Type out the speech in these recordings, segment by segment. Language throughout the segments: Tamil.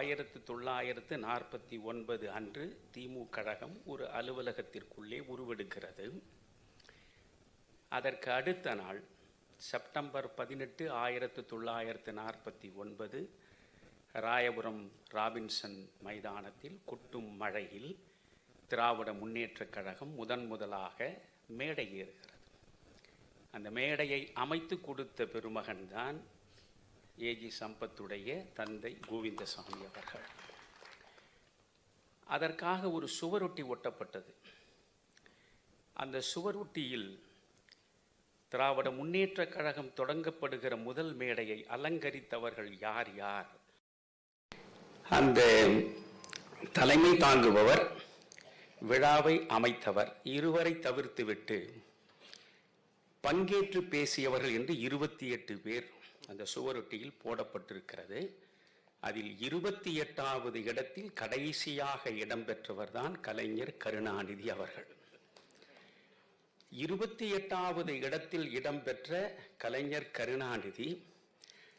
ஆயிரத்து தொள்ளாயிரத்து நாற்பத்தி ஒன்பது அன்று திமு கழகம் ஒரு அலுவலகத்திற்குள்ளே உருவெடுக்கிறது. அதற்கு அடுத்த நாள் செப்டம்பர் பதினெட்டு ஆயிரத்து தொள்ளாயிரத்து நாற்பத்தி ஒன்பது ராயபுரம் ராபின்சன் மைதானத்தில் கொட்டும் மழையில் திராவிட முன்னேற்றக் கழகம் முதன் முதலாக மேடை ஏறுகிறது. அந்த மேடையை அமைத்து கொடுத்த பெருமகன்தான் ஏஜி சம்பத்துடைய தந்தை கோவிந்தசாமி அவர்கள். அதற்காக ஒரு சுவரொட்டி ஒட்டப்பட்டது. அந்த சுவரொட்டியில் திராவிட முன்னேற்றக் கழகம் தொடங்கப்படுகிற முதல் மேடையை அலங்கரித்தவர்கள் யார் யார்? அந்த தலைமை தாங்குபவர் விழாவை அமைத்தவர் இருவரை தவிர்த்துவிட்டு பங்கேற்று பேசியவர்கள் என்று இருபத்தி எட்டு பேர் அந்த சுவரொட்டியில் போடப்பட்டிருக்கிறது. அதில் இருபத்தி எட்டாவது இடத்தில் கடைசியாக இடம்பெற்றவர் தான் கலைஞர் கருணாநிதி அவர்கள். இருபத்தி எட்டாவது இடத்தில் இடம்பெற்ற கலைஞர் கருணாநிதி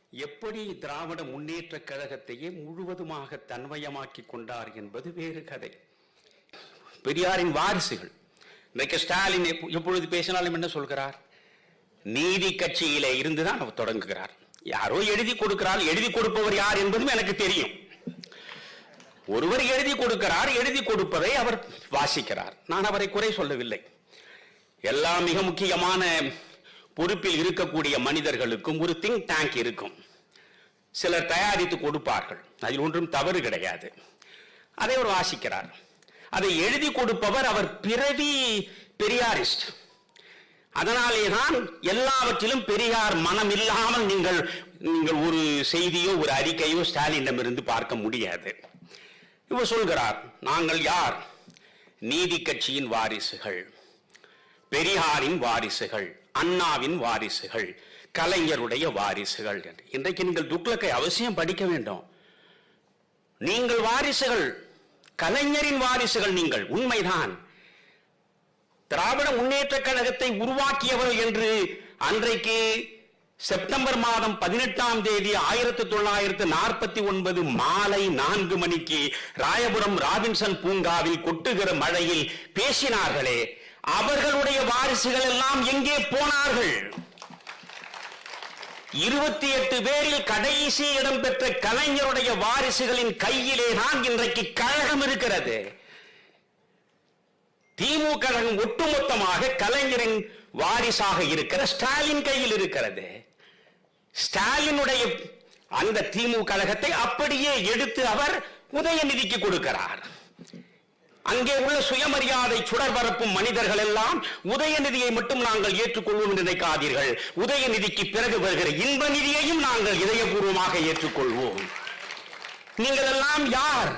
எப்படி திராவிட முன்னேற்ற கழகத்தையே முழுவதுமாக தன்மயமாக்கி கொண்டார் என்பது வேறு கதை. பெரியாரின் வாரிசுகள். இன்னைக்கு ஸ்டாலின் எப்பொழுது பேசினாலும் என்ன சொல்கிறார்? நீதி கட்சியிலே இருந்துதான் அவர் தொடங்குகிறார். யாரோ எழுதி கொடுக்கிறார் எழுதி கொடுப்பவர் யார் என்பதும் எனக்கு தெரியும். ஒருவர் எழுதி கொடுக்கிறார் எழுதி கொடுப்பதை அவர் வாசிக்கிறார். நான் அவரை குறை சொல்லவில்லை. எல்லா மிக முக்கியமான பொறுப்பில் இருக்கக்கூடிய மனிதர்களுக்கும் ஒரு திங்க் டேங்க் இருக்கும். சிலர் தயாரித்து கொடுப்பார்கள். அதில் ஒன்றும் தவறு கிடையாது. அதை அவர் வாசிக்கிறார். அதை எழுதி கொடுப்பவர் அவர் பிறவி பெரியாரிஸ்ட். அதனாலே தான் எல்லாவற்றிலும் பெரியார் மனம் இல்லாமல் நீங்கள் நீங்கள் ஒரு செய்தியோ ஒரு அறிக்கையோ ஸ்டாலினிடமிருந்து பார்க்க முடியாது. இவர் சொல்கிறார் நாங்கள் யார்? நீதி கட்சியின் வாரிசுகள் பெரியாரின் வாரிசுகள் அண்ணாவின் வாரிசுகள் கலைஞருடைய வாரிசுகள். என்று இன்றைக்கு நீங்கள் துக்ளக்கை அவசியம் படிக்க வேண்டும். நீங்கள் வாரிசுகள் கலைஞரின் வாரிசுகள் நீங்கள் உண்மைதான். திராவிட முன்னேற்ற கழகத்தை உருவாக்கியவர் என்று அன்றைக்கு செப்டம்பர் மாதம் பதினெட்டாம் தேதி ஆயிரத்தி தொள்ளாயிரத்து நாற்பத்தி ஒன்பது மாலை நான்கு மணிக்கு ராயபுரம் ராபின்சன் பூங்காவில் கொட்டுகிற மழையில் பேசினார்களே. அவர்களுடைய வாரிசுகள் எல்லாம் எங்கே போனார்கள்? இருபத்தி எட்டு பேரில் கடைசி இடம்பெற்ற கலைஞருடைய வாரிசுகளின் கையிலே தான் இன்றைக்கு கழகம் இருக்கிறது. திமுக கழகம் ஒட்டுமொத்தமாக கலைஞரின் வாரிசாக இருக்கிற ஸ்டாலின் கையில் இருக்கிறது. ஸ்டாலினுடைய அந்த திமுக கழகத்தை அப்படியே எடுத்து அவர் உதயநிதிக்கு கொடுக்கிறார். அங்கே உள்ள சுயமரியாதை சுடர் பரப்பும் மனிதர்கள் எல்லாம் உதயநிதியை மட்டும் நாங்கள் ஏற்றுக்கொள்வோம் என்று நினைக்காதீர்கள். உதயநிதிக்கு பிறகு வருகிற இன்ப நிதியையும் நாங்கள் இதயபூர்வமாக ஏற்றுக்கொள்வோம். நீங்கள் எல்லாம் யார்?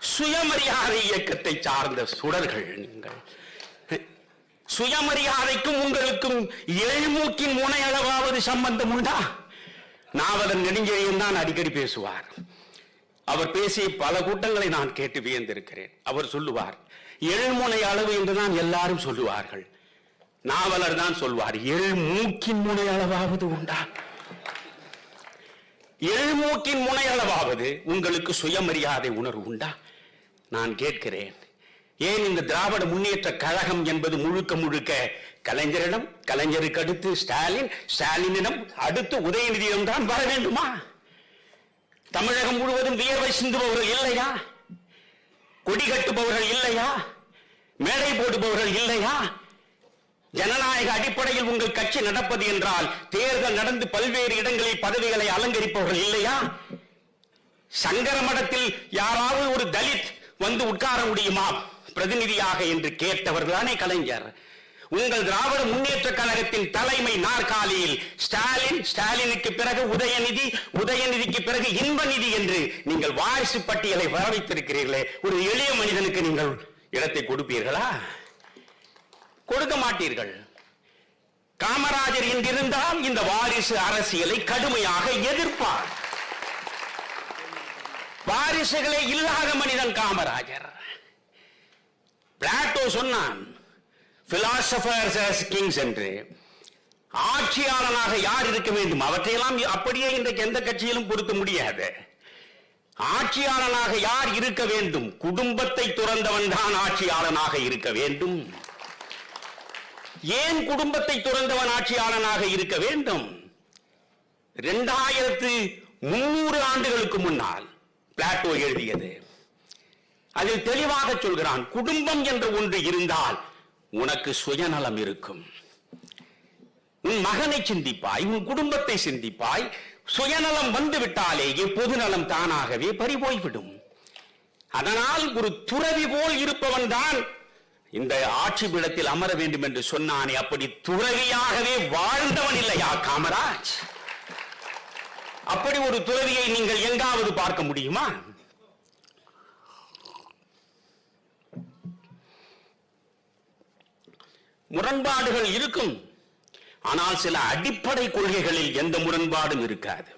சுயமரியாதை இயக்கத்தை சார்ந்த சுடர்கள் நீங்கள். சுயமரியாதைக்கும் உங்களுக்கும் எழுமூக்கின் முனையளவாவது சம்பந்தம் உண்டா? நாவலன் நெடுஞ்செழியன் தான் அடிக்கடி பேசுவார். அவர் பேசிய பல கூட்டங்களை நான் கேட்டு வியந்திருக்கிறேன். அவர் சொல்லுவார் எழுமுனை அளவு என்றுதான் எல்லாரும் சொல்லுவார்கள். நாவலர் தான் சொல்வார் எழுமூக்கின் முனை அளவாவது உண்டா? எழுமூக்கின் முனை அளவாவது உங்களுக்கு சுயமரியாதை உணர்வு உண்டா? நான் கேட்கிறேன். ஏன் இந்த திராவிட முன்னேற்ற கழகம் என்பது முழுக்க முழுக்க கலைஞரிடம் கலைஞருக்கு அடுத்து ஸ்டாலின் ஸ்டாலினிடம் அடுத்து உதயநிதியிடம் தான் வர வேண்டுமா? தமிழகம் முழுவதும் வியர்வை சிந்துபவர்கள் இல்லையா? கொடி கட்டுபவர்கள் இல்லையா? மேடை போடுபவர்கள் இல்லையா? ஜனநாயக அடிப்படையில் உங்கள் கட்சி நடப்பது என்றால் தேர்தல் நடந்து பல்வேறு இடங்களில் பதவிகளை அலங்கரிப்பவர்கள் இல்லையா? சங்கர மடத்தில் யாராவது ஒரு தலித் வந்து உட்கார முடியுமா? பிரதிநிதியாக என்று கேட்டவர்களானே கலைஞர். உங்கள் திராவிட முன்னேற்ற கழகத்தின் தலைமை நாற்காலியில் ஸ்டாலின் ஸ்டாலினுக்கு பிறகு உதயநிதி உதயநிதிக்கு பிறகு இன்பநிதி என்று நீங்கள் வாரிசு பட்டியலை வர வைத்திருக்கிறீர்களே ஒரு எளிய மனிதனுக்கு நீங்கள் இடத்தை கொடுப்பீர்களா? கொடுக்க மாட்டீர்கள். காமராஜர் என்றிருந்தால் இந்த வாரிசு அரசியலை கடுமையாக எதிர்ப்பார். வாரிசுகளே இல்லாத மனிதன் காமராஜர். பிளாட்டோ சொன்னான் philosophers as என்று. ஆட்சியாளனாக யார் இருக்க வேண்டும்? அவற்றையெல்லாம் அப்படியே இன்றைக்கு எந்த கட்சியிலும் பொருத்த முடியாது. ஆட்சியாளனாக யார் இருக்க வேண்டும்? குடும்பத்தை துறந்தவன் தான் ஆட்சியாளனாக இருக்க வேண்டும். ஏன் குடும்பத்தை துறந்தவன் ஆட்சியாளனாக இருக்க வேண்டும்? இரண்டாயிரத்து முன்னூறு ஆண்டுகளுக்கு முன்னால் பிளாட்டோ எழுதியது. அதில் தெளிவாக சொல்கிறான் குடும்பம் என்று ஒன்று இருந்தால் உனக்கு சுயநலம் இருக்கும். உன் மகனை சிந்திப்பாய் உன் குடும்பத்தை சிந்திப்பாய் சுயநலம் வந்து விட்டாலேயே பொதுநலம் தானாகவே பறிபோய்விடும். அதனால் ஒரு துறவி போல் இருப்பவன் தான் இந்த ஆட்சி பீடத்தில் அமர வேண்டும் என்று சொன்னானே அப்படி துறவியாகவே வாழ்ந்தவன் இல்லையா காமராஜ்? அப்படி ஒரு துறவியை நீங்கள் எங்காவது பார்க்க முடியுமா? முரண்பாடுகள் இருக்கும். ஆனால் சில அடிப்படை கொள்கைகளில் எந்த முரண்பாடும் இருக்காது.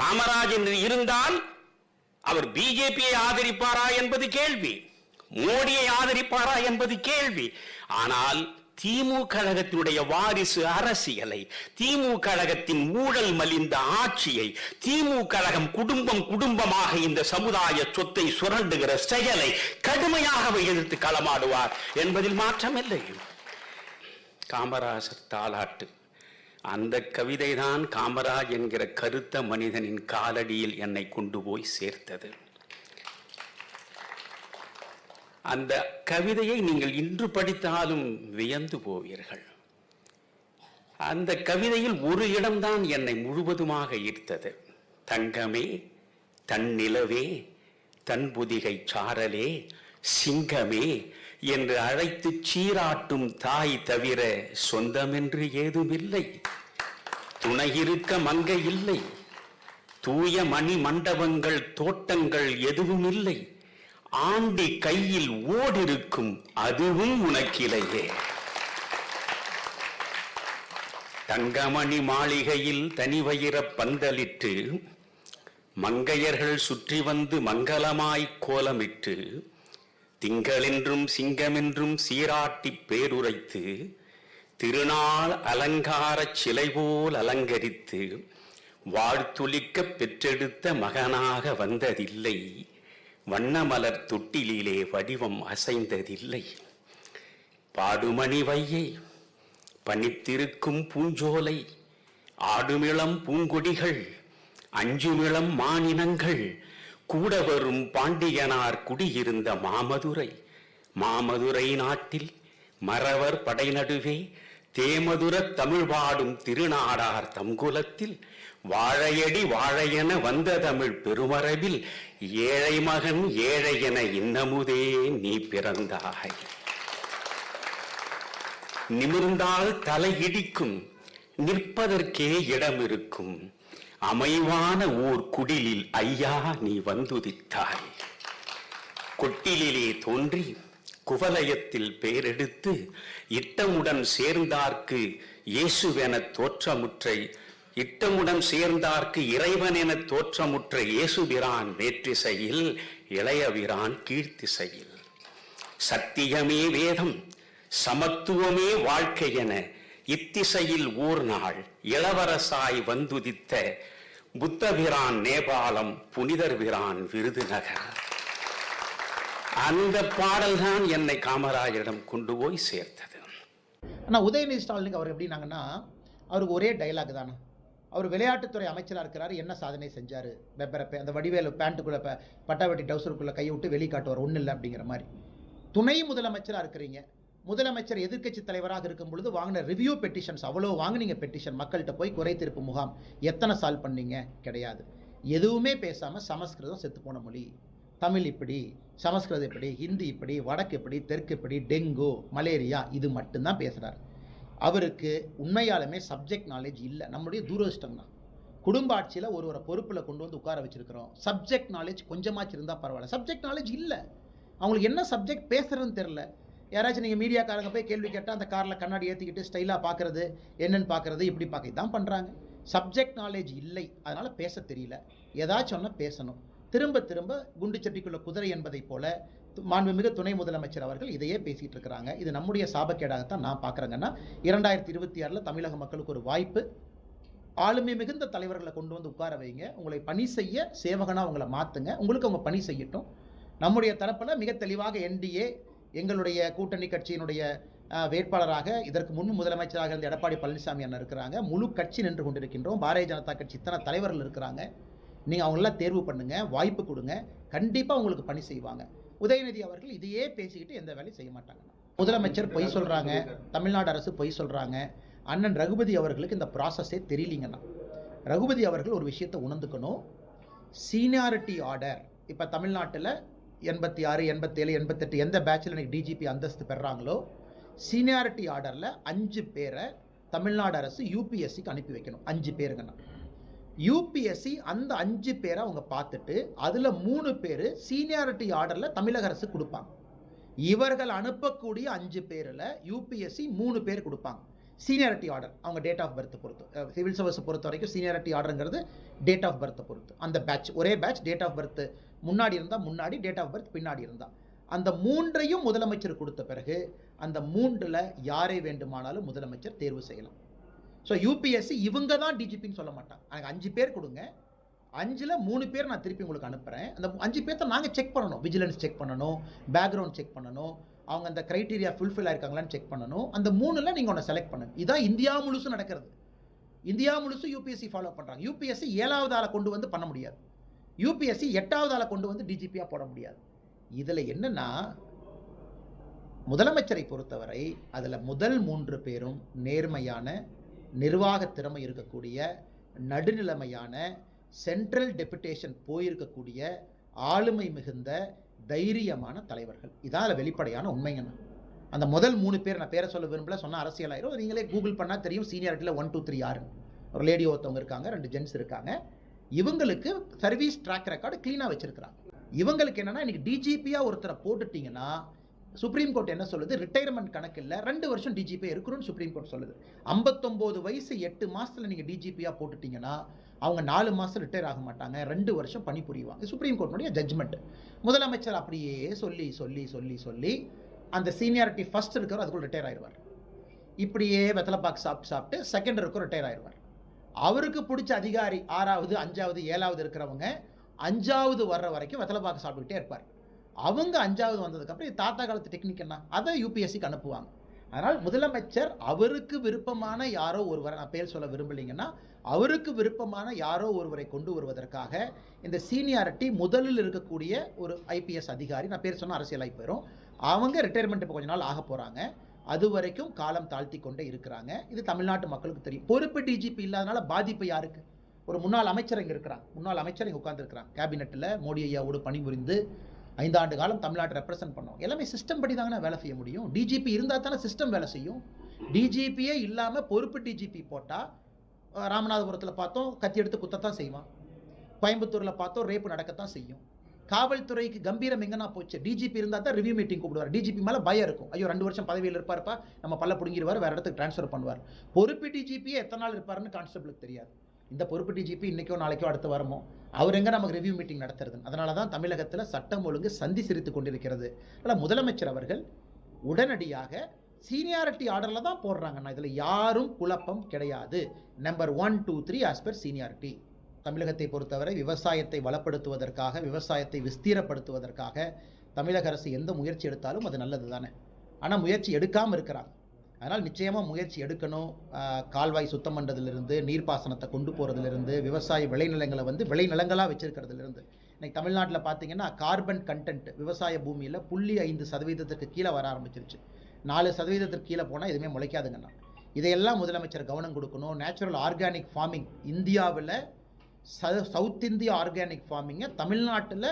காமராஜ் என்று இருந்தால் அவர் பிஜேபியை ஆதரிப்பாரா என்பது கேள்வி. மோடியை ஆதரிப்பாரா என்பது கேள்வி. ஆனால் திமுக கழகத்தினுடைய வாரிசு அரசியலை திமுக கழகத்தின் ஊழல் மலிந்த ஆட்சியை திமுக கழகம் குடும்பம் குடும்பமாக இந்த சமுதாய சொத்தை சுரண்டுகிற செயலை கடுமையாக எதிர்த்து களமாடுவார் என்பதில் மாற்றமில்லை. காமராஜர் தாலாட்டு அந்த கவிதைதான் காமராஜ் என்கிற கருத்த மனிதனின் காலடியில் என்னை கொண்டு போய் சேர்த்தது. அந்த கவிதையை நீங்கள் இன்று படித்தாலும் வியந்து போவீர்கள். அந்த கவிதையில் ஒரு இடம்தான் என்னை முழுவதுமாக ஈர்த்தது. தங்கமே தன்னிலவே தன்புதிகை சாரலே சிங்கமே என்று அழைத்து சீராட்டும் தாய் தவிர சொந்தமென்று ஏதுமில்லை. துணையிருக்க மங்கை இல்லை. தூய மணி மண்டபங்கள் தோட்டங்கள் எதுவும் இல்லை ஆண்டி கையில் ஓடிருக்கும் அதுவும் உனக்கிலையே தங்கமணி மாளிகையில் தனிவயிர பந்தலிட்டு மங்கையர்கள் சுற்றி வந்து மங்களமாய் கோலமிட்டு திங்களென்றும் சிங்கமென்றும் சீராட்டி பேருரைத்து திருநாள் அலங்காரச் சிலை போல் அலங்கரித்து வாழ்த்துளிக்க பெற்றெடுத்த மகனாக வந்ததில்லை. வண்ணமலர் தொட்டிலிலே வடிவம் அசைந்ததில்லை. பாடுமணி வையை பனித்திருக்கும் பூஞ்சோலை ஆடுமிளம் பூங்கொடிகள் அஞ்சுமிளம் மானினங்கள் கூட வரும் பாண்டியனார் குடியிருந்த மாமதுரை மாமதுரை நாட்டில் மறவர் படை தேமதுரத் தேமதுர தமிழ் பாடும் திருநாடார் தம்குலத்தில் வாழையடி வாழையென வந்த தமிழ் பெருமரபில் ஏழை மகன் ஏழையென இன்னமுதே நீ பிறந்தாய். நிமிர்ந்தால் தலையிடிக்கும் நிற்பதற்கே இடம் இருக்கும் அமைவான ஊர் குடிலில் ஐயா நீ வந்துதித்தாய். கொட்டிலே தோன்றி குவலயத்தில் பெயரெடுத்து இட்டமுடன் சேர்ந்தார்க்கு இயேசுவென தோற்றமுற்றை இட்டமுடன் சேர்ந்தார்க்கு இறைவன் என தோற்றமுற்ற இயேசுபிரான் வேற்றிசையில் இளையபிரான் கீழ்த்திசையில். சத்தியமே வேதம் சமத்துவமே வாழ்க்கை என இத்திசையில் ஊர் நாள் இளவரசாய் வந்துதித்த புத்தபிரான் நேபாளம் புனிதர்பிரான் விருதுநகர். அந்த பாடல்தான் என்னை காமராஜரிடம் கொண்டு போய் சேர்த்தது. ஆனால் உதயநிதி ஸ்டாலினுக்கு அவர் எப்படின்னாங்கன்னா அவருக்கு ஒரே டைலாக் தானே அவர் விளையாட்டுத்துறை அமைச்சராக இருக்கிறாரு என்ன சாதனை செஞ்சார் வெப்பரப்பை அந்த வடிவேலு பேண்ட்டுக்குள்ளே இப்போ பட்டாவட்டி டவுசருக்குள்ளே கையை விட்டு வெளி காட்டுவார் ஒன்றும் இல்லை அப்படிங்கிற மாதிரி. துணை முதலமைச்சராக இருக்கிறீங்க. முதலமைச்சர் எதிர்க்கட்சி தலைவராக இருக்கும் பொழுது வாங்கின ரிவ்யூ பெட்டிஷன்ஸ் அவ்வளோ வாங்குனீங்க பெட்டிஷன் மக்கள்கிட்ட போய் குறை தீர்ப்பு முகாம். எத்தனை சால்வ் பண்ணீங்க? கிடையாது. எதுவுமே பேசாமல் சமஸ்கிருதம் செத்து போன மொழி. தமிழ் இப்படி சமஸ்கிருதம் இப்படி ஹிந்தி இப்படி வடக்கு இப்படி தெற்கு இப்படி டெங்கு மலேரியா இது மட்டும்தான் பேசுகிறார் அவருக்கு உண்மையாலுமே சப்ஜெக்ட் நாலேஜ் இல்லை. நம்மளுடைய தூரதிஷ்டம் தான். குடும்ப ஆட்சியில் ஒரு ஒரு பொறுப்பில் கொண்டு வந்து உட்கார வச்சுருக்கிறோம். சப்ஜெக்ட் நாலேஜ் கொஞ்சமாச்சும் இருந்தால் பரவாயில்ல. சப்ஜெக்ட் நாலேஜ் இல்லை. அவங்களுக்கு என்ன சப்ஜெக்ட் பேசுகிறதுன்னு தெரில யாராச்சும் நீங்கள் மீடியாக்காரங்க போய் கேள்வி கேட்டால் அந்த காரில் கண்ணாடி ஏற்றிக்கிட்டு ஸ்டைலாக பார்க்குறது என்னென்னு பார்க்குறது இப்படி பார்க்க இதான் பண்ணுறாங்க சப்ஜெக்ட் நாலேஜ் இல்லை. அதனால் பேச தெரியல. ஏதாச்சும் ஒன்று பேசணும். திரும்ப திரும்ப குண்டு சட்டிக்குள்ள குதிரை என்பதைப் போல மாண்புமிகு துணை முதலமைச்சர் அவர்கள் இதையே பேசிட்டு இருக்கிறாங்க இது நம்முடைய சாபக்கேடாகத்தான் நான் பார்க்குறேங்கன்னா இரண்டாயிரத்தி இருபத்தி ஆறில் தமிழக மக்களுக்கு ஒரு வாய்ப்பு ஆளுமை மிகுந்த தலைவர்களை கொண்டு வந்து உட்கார வைங்க. உங்களை பணி செய்ய சேவகனா உங்களை மாத்துங்க. உங்களுக்கு அவங்க பணி செய்யட்டும். நம்முடைய தரப்பில் மிக தெளிவாக என்டிஏ எங்களுடைய கூட்டணி கட்சியினுடைய வேட்பாளராக இதற்கு முன் முதலமைச்சராக இருந்த எடப்பாடி பழனிசாமி அண்ணன் இருக்கிறாங்க. முழு கட்சி நின்று கொண்டிருக்கின்றோம். பாரதிய ஜனதா கட்சி இத்தனை தலைவர்கள் இருக்கிறாங்க. நீங்கள் அவங்களெல்லாம் தேர்வு பண்ணுங்கள் வாய்ப்பு கொடுங்க கண்டிப்பாக உங்களுக்கு பணி செய்வாங்க. உதயநிதி அவர்கள் இதையே பேசிக்கிட்டு எந்த வேலையும் செய்ய மாட்டாங்க. முதலமைச்சர் பொய் சொல்கிறாங்க தமிழ்நாடு அரசு பொய் சொல்கிறாங்க அண்ணன் ரகுபதி அவர்களுக்கு இந்த ப்ராசஸே தெரியலீங்கண்ணா ரகுபதி அவர்கள் ஒரு விஷயத்தை உணர்ந்துக்கணும். சீனியாரிட்டி ஆர்டர் இப்போ தமிழ்நாட்டில் எண்பத்தி ஆறு எண்பத்தேழு எண்பத்தெட்டு எந்த பேட்சில் எனக்கு டிஜிபி அந்தஸ்து பெறாங்களோ சீனியாரிட்டி ஆர்டரில் அஞ்சு பேரை தமிழ்நாடு அரசு யூபிஎஸ்சிக்கு அனுப்பி வைக்கணும். அஞ்சு பேருங்கண்ணா யூபிஎஸ்சி அந்த அஞ்சு பேரை அவங்க பார்த்துட்டு அதில் மூணு பேர் சீனியாரிட்டி ஆர்டரில் தமிழக அரசு கொடுப்பாங்க. இவர்கள் அனுப்பக்கூடிய அஞ்சு பேரில் யூபிஎஸ்சி மூணு பேர் கொடுப்பாங்க. சீனியாரிட்டி ஆர்டர் அவங்க டேட் ஆஃப் பர்த் பொறுத்து சிவில் சர்வீஸ் பொறுத்த வரைக்கும் சீனியாரிட்டி ஆர்டருங்கிறது டேட் ஆஃப் பர்த்தை பொறுத்து. அந்த பேட்ச் ஒரே பேட்ச் டேட் ஆஃப் பர்த் முன்னாடி இருந்தால் முன்னாடி டேட் ஆஃப் பர்த் பின்னாடி இருந்தால் அந்த மூன்றையும் முதலமைச்சர் கொடுத்த பிறகு அந்த மூன்றில் யாரை வேண்டுமானாலும் முதலமைச்சர் தேர்வு செய்யலாம். ஸோ யூபிஎஸ்சி இவங்க தான் டிஜிபின்னு சொல்ல மாட்டான் எனக்கு அஞ்சு பேர் கொடுங்க. அஞ்சில் மூணு பேர் நான் திருப்பி உங்களுக்கு அனுப்புகிறேன் அந்த அஞ்சு பேர்த்த நாங்கள் செக் பண்ணணும். விஜிலன்ஸ் செக் பண்ணணும். பேக்ரவுண்ட் செக் பண்ணணும். அவங்க அந்த க்ரைட்டீரியா ஃபுல்ஃபில் ஆயிருக்காங்களான்னு செக் பண்ணணும். அந்த மூணில் நீங்கள் ஒன்று செலக்ட் பண்ணுங்க இதான் இந்தியா முழுசும் நடக்கிறது. இந்தியா முழுசும் யூபிஎஸ்சி ஃபாலோ பண்ணுறாங்க யூபிஎஸ்சி ஏழாவது ஆளை கொண்டு வந்து பண்ண முடியாது. யூபிஎஸ்சி எட்டாவது ஆளை கொண்டு வந்து டிஜிபியாக போட முடியாது. இதில் என்னென்னா முதலமைச்சரை பொறுத்தவரை அதில் முதல் மூன்று பேரும் நேர்மையான நிர்வாக திறமை இருக்கக்கூடிய நடுநிலைமையான சென்ட்ரல் டெபுடேஷன் போயிருக்கக்கூடிய ஆளுமை மிகுந்த தைரியமான தலைவர்கள். இதான் அதில் வெளிப்படையான உண்மைங்கண்ணா அந்த முதல் மூணு பேர் நான் பேரை சொல்ல விரும்பல சொன்ன அரசியலாயிரும் நீங்களே கூகுள் பண்ணால் தெரியும் சீனியாரிட்டியில் ஒன் டூ த்ரீ ஆறு ஒரு லேடி ஒருத்தவங்க இருக்காங்க ரெண்டு ஜென்ஸ் இருக்காங்க. இவங்களுக்கு சர்வீஸ் ட்ராக் ரெக்கார்டு க்ளீனாக வச்சிருக்கிறாங்க. இவங்களுக்கு என்னன்னா இன்னைக்கு டிஜிபியாக ஒருத்தரை போட்டுட்டிங்கன்னா சுப்ரீம் கோர்ட் என்ன சொல்லுது? ரிட்டையர்மெண்ட் கணக்கில் ரெண்டு வருஷம் டிஜிபி இருக்கணும்னு சுப்ரீம் கோர்ட் சொல்லுது. ஐம்பத்தொம்போது வயசு எட்டு மாதத்தில் நீங்கள் டிஜிபியாக போட்டுட்டீங்கன்னா அவங்க நாலு மாதம் ரிட்டையர் ஆக மாட்டாங்க. ரெண்டு வருஷம் பணிபுரிவாங்க சுப்ரீம் கோர்ட்டுடைய ஜட்ஜ்மெண்ட் முதலமைச்சர் அப்படியே சொல்லி சொல்லி சொல்லி சொல்லி அந்த சீனியாரிட்டி ஃபர்ஸ்ட் இருக்கிறவர் அதுக்குள்ள ரிட்டையர் ஆயிடுவார் இப்படியே வெத்தலைப்பாக்கு சாப்பிட்டு சாப்பிட்டு செகண்ட் இருக்கும் ரிட்டையர் ஆயிடுவார் அவருக்கு பிடிச்ச அதிகாரி ஆறாவது அஞ்சாவது ஏழாவது இருக்கிறவங்க அஞ்சாவது வர்ற வரைக்கும் வெத்தலைப்பாக்கு சாப்பிட்டுக்கிட்டே இருப்பார். அவங்க அஞ்சாவது வந்ததுக்கப்புறம் தாத்தா காலத்து டெக்னிக் என்ன? அதை யூபிஎஸ்சிக்கு அனுப்புவாங்க. அதனால் முதலமைச்சர் அவருக்கு விருப்பமான யாரோ ஒருவரை நான் பேர் சொல்ல விரும்பலைங்கன்னா அவருக்கு விருப்பமான யாரோ ஒருவரை கொண்டு வருவதற்காக இந்த சீனியாரிட்டி முதலில் இருக்கக்கூடிய ஒரு ஐபிஎஸ் அதிகாரி நான் பேர் சொன்ன அரசியலாகி போயிடும் அவங்க ரிட்டையர்மெண்ட் இப்போ கொஞ்ச நாள் ஆக போகிறாங்க அது வரைக்கும் காலம் தாழ்த்தி கொண்டே இருக்கிறாங்க. இது தமிழ்நாட்டு மக்களுக்கு தெரியும். பொறுப்பு டிஜிபி இல்லாதனால பாதிப்பு யாருக்கு? ஒரு முன்னாள் அமைச்சர் இங்கே இருக்கிறாங்க முன்னாள் அமைச்சர் இங்கே உட்காந்துருக்கிறாங்க கேபினெட்டில் மோடி ஐயாவோடு பணிபுரிந்து ஐந்தாண்டு காலம் தமிழ்நாட்டை ரெப்ரசென்ட் பண்ணோம். எல்லாமே சிஸ்டம் படி தாங்க வேலை செய்ய முடியும். டிஜிபி இருந்தால் தானே சிஸ்டம் வேலை செய்யும். டிஜிபியே இல்லாமல் பொறுப்பு டிஜிபி போட்டால் ராமநாதபுரத்தில் பார்த்தோம் கத்தி எடுத்து குத்தத்தான் செய்வான். கோயம்புத்தூரில் பார்த்தோம் ரேப்பு நடக்கத்தான் செய்யும். காவல்துறைக்கு கம்பீரம் எங்கன்னா போச்சு? டிஜிபி இருந்தால் தான் ரிவ்யூ மீட்டிங் கூப்பிடுவார். டிஜிபி மேலே பயம் இருக்கும். ஐயோ ரெண்டு வருஷம் பதவியில் இருப்பார்ப்பா நம்ம பல்ல பிடுங்கிடுவார் வேறு இடத்துக்கு ட்ரான்ஸ்ஃபர் பண்ணுவார். பொறுப்பு டிஜிபியே எத்தனை நாள் இருப்பாருன்னு கான்ஸ்டபிளுக்கு தெரியாது. இந்த பொறுப்பு டிஜிபி இன்னைக்கோ நாளைக்கோ அடுத்து வரமோ? அவர் எங்கே நமக்கு ரிவ்யூ மீட்டிங் நடத்துறது அதனால தான் தமிழகத்தில் சட்டம் ஒழுங்கு சந்தி சிரித்து கொண்டிருக்கிறது. அதனால் முதலமைச்சர் அவர்கள் உடனடியாக சீனியாரிட்டி ஆர்டரில் தான் போடுறாங்கண்ணா இதில் யாரும் குழப்பம் கிடையாது. Number one two three as per seniority தமிழகத்தை பொறுத்தவரை விவசாயத்தை வளப்படுத்துவதற்காக விவசாயத்தை விஸ்தீரப்படுத்துவதற்காக தமிழக அரசு எந்த முயற்சி எடுத்தாலும் அது நல்லது தானே ஆனால் முயற்சி எடுக்காமல் இருக்கிறாங்க. அதனால் நிச்சயமாக முயற்சி எடுக்கணும். கால்வாய் சுத்தம் பண்ணுறதுலேருந்து நீர்ப்பாசனத்தை கொண்டு போகிறதுலேருந்து விவசாய விளைநிலங்களை வந்து விளைநிலங்களாக வச்சிருக்கிறதுலேருந்து. இன்னைக்கு தமிழ்நாட்டில் பார்த்தீங்கன்னா கார்பன் கண்டென்ட் விவசாய பூமியில் புள்ளி ஐந்து சதவீதத்துக்கு கீழே வர ஆரம்பிச்சிருச்சு. நாலு சதவீதத்திற்கு கீழே போனால் எதுவுமே முளைக்காதுங்கண்ணா. இதையெல்லாம் முதலமைச்சர் கவனம் கொடுக்கணும். நேச்சுரல் ஆர்கானிக் ஃபார்மிங் இந்தியாவில் ச சவுத் இந்தியா ஆர்கானிக் ஃபார்மிங்கை தமிழ்நாட்டில்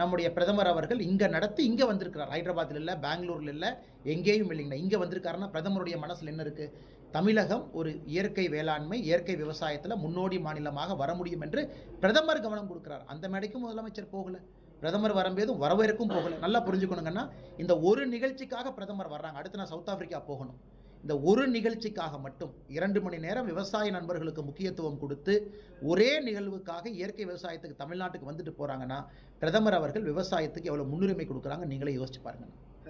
நம்முடைய பிரதமர் அவர்கள் இங்கே நடத்தி இங்கே வந்திருக்கிறார். ஹைதராபாத்தில் இல்லை பெங்களூரில் இல்லை எங்கேயும் இல்லைங்கண்ணா. இங்கே வந்திருக்காருன்னா பிரதமருடைய மனசில் என்ன இருக்குது தமிழகம் ஒரு இயற்கை வேளாண்மை இயற்கை விவசாயத்தில் முன்னோடி மாநிலமாக வர முடியும் என்று பிரதமர் கவனம் கொடுக்கிறார். அந்த மேடைக்கும் முதலமைச்சர் போகல. பிரதமர் வரும்போதும் வரவேற்கும் போகல. நல்லா புரிஞ்சுக்கணுங்கன்னா இந்த ஒரு நிகழ்ச்சிக்காக பிரதமர் வர்றாங்க. அடுத்து நான் சவுத் ஆப்பிரிக்கா போகணும். இந்த ஒரு நிகழ்ச்சிக்காக மட்டும் இரண்டு மணி நேரம் விவசாய நண்பர்களுக்கு முக்கியத்துவம் கொடுத்து ஒரே நிகழ்வுக்காக இயற்கை விவசாயத்துக்கு தமிழ்நாட்டுக்கு வந்துட்டு போறாங்கன்னா பிரதமர் அவர்கள் விவசாயத்துக்கு எவ்வளவு முன்னுரிமை கொடுக்குறாங்க நீங்களே யோசிச்சு பாருங்கள்